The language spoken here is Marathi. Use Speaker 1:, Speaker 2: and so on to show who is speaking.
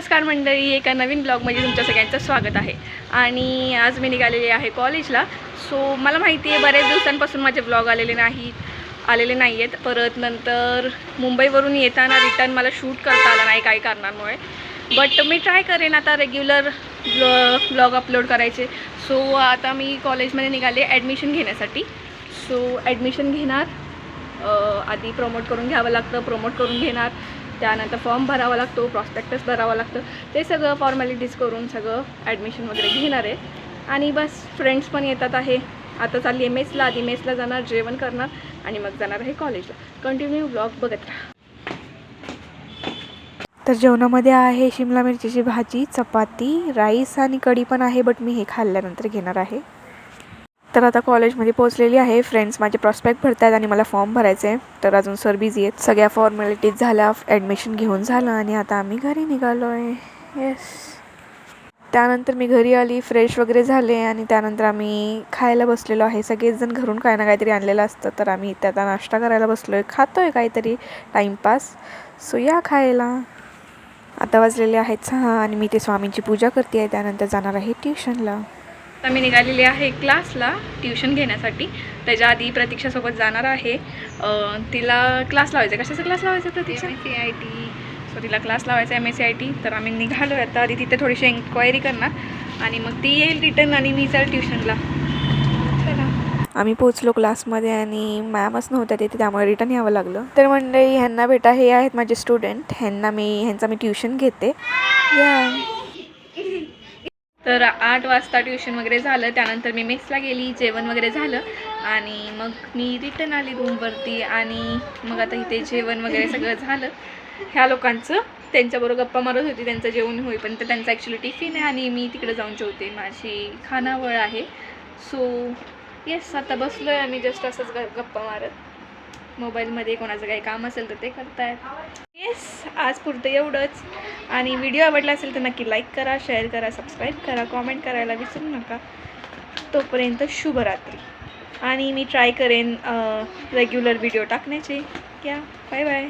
Speaker 1: नमस्कार मंडळी एका नवीन ब्लॉगमध्ये तुमच्या सगळ्यांचं स्वागत आहे. आणि आज मी निघालेली आहे कॉलेजला. सो मला माहिती आहे बऱ्याच दिवसांपासून माझे ब्लॉग आलेले नाही आलेले नाही आहेत परत नंतर मुंबईवरून येताना रिटर्न मला शूट करता आला नाही काही कारणांमुळे. बट मी ट्राय करेन आता रेग्युलर ब्लॉग अपलोड करायचे. सो आता मी कॉलेजमध्ये निघाले ॲडमिशन घेण्यासाठी. सो ॲडमिशन घेणार. आधी प्रमोट करून घ्यावं लागतं प्रमोट करून घेणार. त्यानंतर फॉर्म भरावा लागतो प्रॉस्पेक्टस भरावं लागतं. ते सगळं फॉर्मॅलिटीज करून सगळं ॲडमिशन वगैरे घेणार आहे. आणि बस फ्रेंड्स पण येतात आहे. आता चालली आहे मेसला आधी मेसला जाणार जेवण करणार आणि मग जाणार आहे कॉलेजला कंटिन्यू ब्लॉग बघत राहा.
Speaker 2: तर जेवणामध्ये आहे शिमला मिरचीची भाजी चपाती राईस आणि कढी पण आहे बट मी हे खाल्ल्यानंतर घेणार आहे. तर आता कॉलेजमध्ये पोहोचलेली आहे. फ्रेंड्स माझे प्रॉस्पेक्ट भरत आहेत आणि मला फॉर्म भरायचे आहे तर अजून सर बिझी आहेत. सगळ्या फॉर्मॅलिटीज झाल्या. ॲडमिशन घेऊन झालं आणि आता आम्ही घरी निघालो आहे येस त्यानंतर मी घरी आली. फ्रेश वगैरे झाले आणि त्यानंतर आम्ही खायला बसलेलो आहे. सगळेजण घरून काय ना काहीतरी आणलेलं असतं. तर आम्ही इथे आता नाश्ता करायला बसलो आहे खातो आहे काहीतरी टाईमपास सो या खायला. आता वाजलेले आहेत सहा आणि मी ते स्वामींची पूजा करते आहे त्यानंतर जाणार आहे ट्युशनला
Speaker 1: आता मी निघालेली आहे क्लासला ट्युशन घेण्यासाठी. त्याच्या आधी प्रतीक्षासोबत जाणार आहे. तिला क्लास लावायचा आहे. कशाचा क्लास लावायचा Pratiksha? C I T so तिला क्लास लावायचा M S C I T तर आम्ही निघालो आहे आता. आधी तिथे थोडीशी एन्क्वायरी करणार. आणि मग ती येईल रिटर्न आणि मी जाईल ट्युशनला. चला.
Speaker 2: आम्ही पोचलो क्लासमध्ये आणि मॅमच नव्हत्या तिथे त्यामुळे रिटर्न यावं लागलं. तर मंडळी ह्यांना बेटा हे आहेत माझे स्टुडंट ह्यांना मी ह्यांचा मी ट्युशन घेते. या
Speaker 1: तर आठ वाजता ट्युशन वगैरे झालं. त्यानंतर मी मेसला गेली जेवण वगैरे झालं. आणि मग मी रिटर्न आली रूमवरती आणि मग आता इथे जेवण वगैरे सगळं झालं. ह्या लोकांचं त्यांच्याबरोबर गप्पा मारत होती. त्यांचं जेवण होईपर्यंत त्यांचा ॲक्च्युली टिफिन आहे आणि मी तिकडे जाऊन जेवते. माझी खानावळ आहे. सो येस आता बसलो आहे आम्ही जस्ट असंच ग गप्पा मारत. मोबाईलमध्ये कोणाचं काही काम असेल तर ते करतायत. येस आज पुरतं एवढंच. आणि व्हिडिओ आवडला असेल तर नक्की लाईक करा शेअर करा सबस्क्राईब करा कॉमेंट करायला विसरू नका. तोपर्यंत शुभरात्री. आणि मी ट्राय करेन रेग्युलर व्हिडिओ टाकण्याचे. या बाय बाय